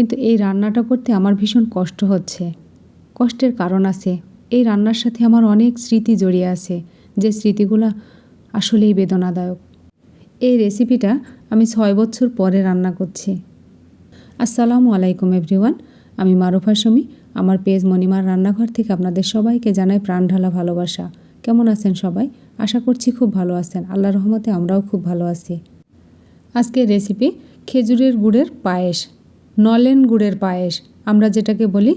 কিন্তু এই রান্নাটা করতে আমার ভীষণ কষ্ট হচ্ছে। কষ্টের কারণ আছে। এই রান্নার সাথে আমার অনেক স্মৃতি জড়িয়ে আছে, যে স্মৃতিগুলো আসলেই বেদনাদায়ক। এই রেসিপিটা আমি ছয় বছর পরে রান্না করছি। আসসালামু আলাইকুম এভরিওয়ান, আমি মারুফা শমি আমার পেজ মণিমার রান্নাঘর থেকে আপনাদের সবাইকে জানাই প্রাণ ঢালা ভালোবাসা। কেমন আছেন সবাই? আশা করছি খুব ভালো আছেন। আল্লাহ রহমতে আমরাও খুব ভালো আছি। আজকের রেসিপি খেজুরের গুড়ের পায়েস। নলেন গুড়ের পায়েস, আমরা যেটাকে বলি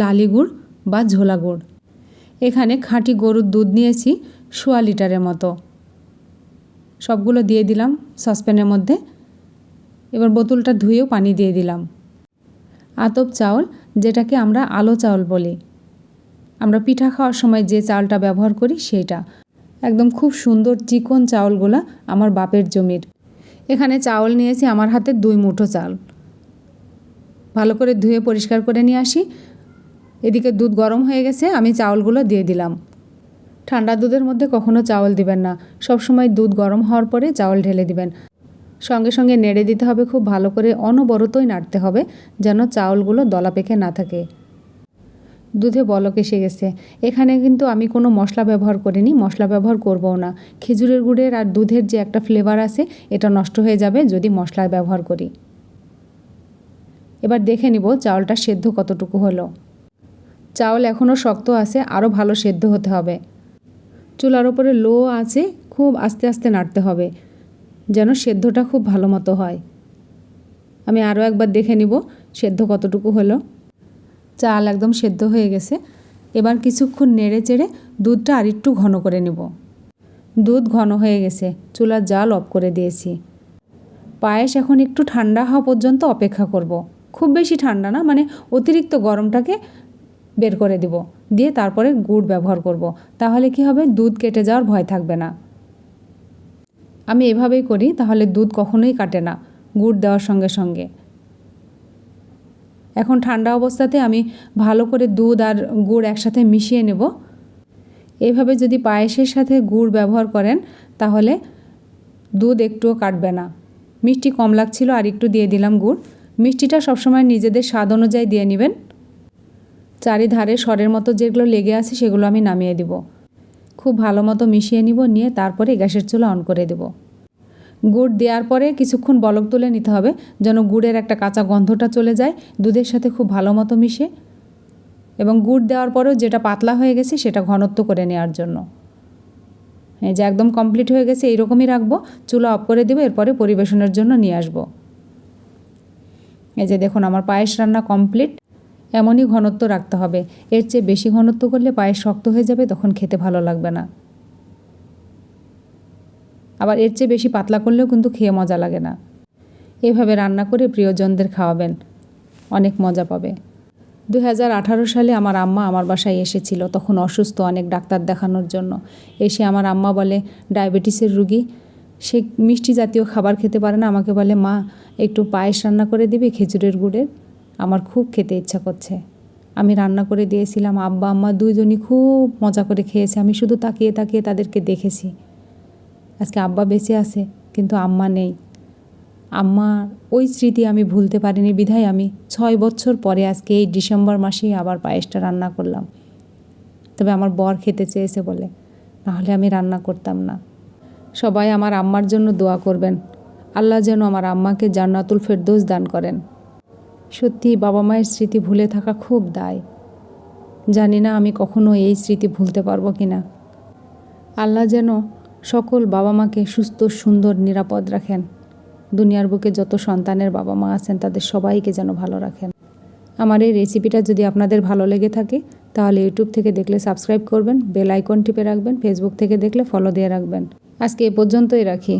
লালি গুড় বা ঝোলা গুড়। এখানে খাঁটি গরুর দুধ নিয়েছি সোয়া লিটারের মতো। সবগুলো দিয়ে দিলাম সসপ্যানের মধ্যে। এবার বোতলটা ধুয়েও পানি দিয়ে দিলাম। আতপ চাউল, যেটাকে আমরা আলো চাউল বলি। আমরা পিঠা খাওয়ার সময় যে চালটা ব্যবহার করি সেটা একদম খুব সুন্দর চিকন চাউলগুলো আমার বাপের জমির। এখানে চাউল নিয়েছি আমার হাতে দুই মুঠো চাল। ভালো করে ধুয়ে পরিষ্কার করে নিয়ে আসি। এদিকে দুধ গরম হয়ে গেছে, আমি চাউলগুলো দিয়ে দিলাম। ঠান্ডা দুধের মধ্যে কখনো চাউল দিবেন না। সব সময় দুধ গরম হওয়ার পরে চাউল ঢেলে দিবেন। সঙ্গে সঙ্গে নেড়ে দিতে হবে, খুব ভালো করে অনবরতই নাড়তে হবে, যেন চাউলগুলো দলা পেকে না থাকে। দুধে বলক এসে গেছে। এখানে কিন্তু আমি কোনো মশলা ব্যবহার করিনি, মশলা ব্যবহার করবও না। খেজুরের গুড়ের আর দুধের যে একটা ফ্লেভার আছে, এটা নষ্ট হয়ে যাবে যদি মশলা ব্যবহার করি। এবার দেখে নিব চাউলটা সেদ্ধ কতটুকু হলো। চাউল এখনও শক্ত আছে আরও ভালো সেদ্ধ হতে হবে। চুলার ওপরে লো আছে, খুব আস্তে আস্তে নাড়তে হবে, যেন সেদ্ধটা খুব ভালো মতো হয়। আমি আরও একবার দেখে নিব সেদ্ধ কতটুকু হলো। চাল একদম সেদ্ধ হয়ে গেছে। এবার কিছুক্ষণ নেড়ে চেড়ে দুধটা আর একটু ঘন করে নেব। দুধ ঘন হয়ে গেছে, চুলার জাল অফ করে দিয়েছি। পায়েস এখন একটু ঠান্ডা হওয়া পর্যন্ত অপেক্ষা করব। খুব বেশি ঠান্ডা না মানে অতিরিক্ত গরমটাকে বের করে দিব, দিয়ে তারপরে গুড় ব্যবহার করব। তাহলে কি হবে? দুধ কেটে যাওয়ার ভয় থাকবে না। আমি এভাবেই করি, তাহলে দুধ কখনোই কাটে না, গুড় দেওয়ার সঙ্গে সঙ্গে। এখন ঠান্ডা অবস্থাতে আমি ভালো করে দুধ আর গুড় একসাথে মিশিয়ে নেব। এইভাবে যদি পায়েসের সাথে গুড় ব্যবহার করেন, তাহলে দুধ একটুও কাটবে না। মিষ্টি কম লাগছিল, আর একটু দিয়ে দিলাম গুড়। মিষ্টিটা সবসময় নিজেদের স্বাদ অনুযায়ী দিয়ে নেবেন। চারিধারে স্বরের মতো যেগুলো লেগে আছে সেগুলো আমি নামিয়ে দিব। খুব ভালো মতো মিশিয়ে নিব, নিয়ে তারপরে গ্যাসের চুলা অন করে দেব। গুড় দেওয়ার পরে কিছুক্ষণ বলক তুলে নিতে হবে, যেন গুড়ের একটা কাঁচা গন্ধটা চলে যায়, দুধের সাথে খুব ভালো মতো মিশে। এবং গুড় দেওয়ার পরেও যেটা পাতলা হয়ে গেছে সেটা ঘনত্ব করে নেওয়ার জন্য। এই যে একদম কমপ্লিট হয়ে গেছে, এইরকমই রাখব, চুলা অফ করে দেবো, এরপরে পরিবেশনের জন্য নিয়ে আসব। এই যে দেখুন, আমার পায়েস রান্না কমপ্লিট এমনই ঘনত্ব রাখতে হবে। এর চেয়ে বেশি ঘনত্ব করলে পায়েস শক্ত হয়ে যাবে, তখন খেতে ভালো লাগবে না। আবার এর চেয়ে বেশি পাতলা করলেও কিন্তু খেয়ে মজা লাগে না। এভাবে রান্না করে প্রিয়জনদের খাওয়াবেন। অনেক মজা পাবে। দু হাজার আঠারো সালে আমার আম্মা আমার বাসায় এসেছিল, তখন অসুস্থ অনেক ডাক্তার দেখানোর জন্য। এসে আমার আম্মা বলে, ডায়াবেটিসের রুগী সে মিষ্টি জাতীয় খাবার খেতে পারে না। আমাকে বলে, মা, একটু পায়েস রান্না করে দিবি খেজুরের গুড়ের। আমার খুব খেতে ইচ্ছা করছে। আমি রান্না করে দিয়েছিলাম। আব্বা, আম্মা দুইজনই খুব মজা করে খেয়েছে। আমি শুধু তাকিয়ে তাকিয়ে তাদেরকে দেখেছি। আজকে আব্বা বেঁচে আছে, কিন্তু আম্মা নেই। আম্মার ওই স্মৃতি আমি ভুলতে পারিনি বিধায় আমি ছয় বছর পরে আজকে এই ডিসেম্বর মাসেই আবার পায়েসটা রান্না করলাম। তবে আমার বর খেতে চেয়েছে বলে। নাহলে আমি রান্না করতাম না। সবাই আমার আম্মার জন্য দোয়া করবেন। আল্লাহ যেন আমার আম্মাকে জান্নাতুল ফেরদৌস দান করেন। সত্যি বাবা মায়ের স্মৃতি ভুলে থাকা খুব দায়। জানি না আমি কখনো এই স্মৃতি ভুলতে পারব কি না আল্লাহ যেন সকল বাবা মাকে সুস্থ, সুন্দর, নিরাপদ রাখেন। দুনিয়ার বুকে যত সন্তানের বাবা মা আছেন, তাদের সবাইকে যেন ভালো রাখেন। আমার এই রেসিপিটা যদি আপনাদের ভালো লেগে থাকে, তাহলে ইউটিউব থেকে দেখলে সাবস্ক্রাইব করবেন, বেল আইকন টিপে রাখবেন, ফেসবুক থেকে দেখলে ফলো দিয়ে রাখবেন। আজকে এ পর্যন্তই রাখি।